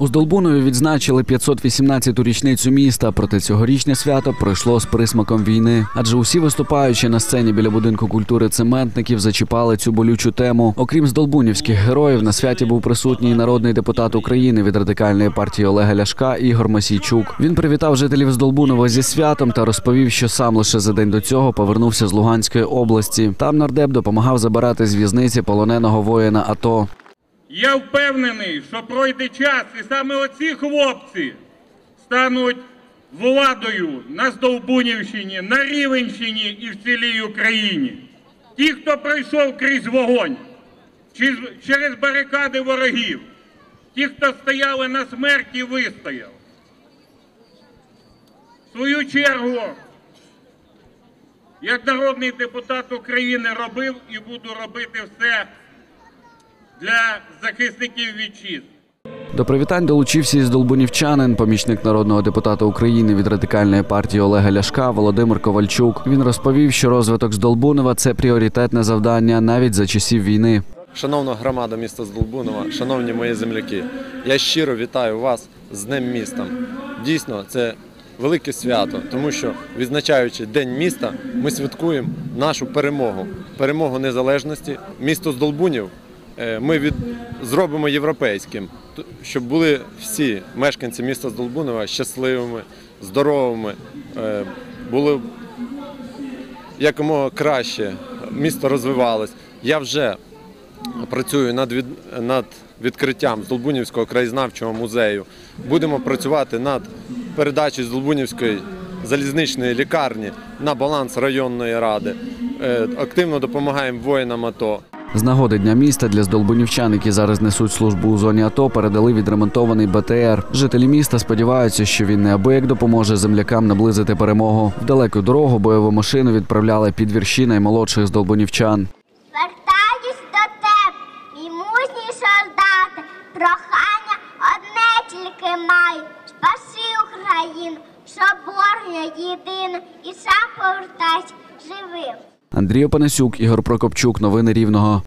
У Здолбунові відзначили 518-ту річницю міста. Проте цьогорічне свято пройшло з присмаком війни. Адже усі виступаючі на сцені біля будинку культури цементників зачіпали цю болючу тему. Окрім здолбунівських героїв, на святі був присутній народний депутат України від радикальної партії Олега Ляшка Ігор Масійчук. Він привітав жителів Здолбунова зі святом та розповів, що сам лише за день до цього повернувся з Луганської області. Там нардеп допомагав забирати з в'язниці полоненого воїна АТО. Я впевнений, що пройде час, і саме оці хлопці стануть владою на Здолбунівщині, на Рівенщині і в цілій Україні. Ті, хто пройшов крізь вогонь, через барикади ворогів, ті, хто стояли на смерті, вистояв. В свою чергу, як народний депутат України робив і буду робити все для захисників вітчизни. До привітань долучився і здолбунівчанин, помічник народного депутата України від радикальної партії Олега Ляшка Володимир Ковальчук. Він розповів, що розвиток Здолбунова це пріоритетне завдання навіть за часів війни. Шановна громада міста Здолбунова, шановні мої земляки, я щиро вітаю вас з Днем міста. Дійсно, це велике свято, тому що відзначаючи День міста, ми святкуємо нашу перемогу, перемогу незалежності. Місто Здолбунів ми від... зробимо європейським, щоб були всі мешканці міста Здолбунова щасливими, здоровими, е, були якомога краще, місто розвивалось. Я вже працюю над, від, над відкриттям Здолбунівського краєзнавчого музею. Будемо працювати над передачею Здолбунівської залізничної лікарні на баланс районної ради. Е, Активно допомагаємо воїнам АТО. З нагоди дня міста для здолбунівчан, які зараз несуть службу у зоні АТО, передали відремонтований БТР. Жителі міста сподіваються, що він неабияк допоможе землякам наблизити перемогу. В далеку дорогу бойову машину відправляли під вірші наймолодших здолбунівчан. Звертаюсь до тебе, мій мужній солдати, прохання одне тільки маю. Спаси Україну, щоб борг не єдиний, і сам повертайся живим. Андрій Опанасюк, Ігор Прокопчук. Новини Рівного.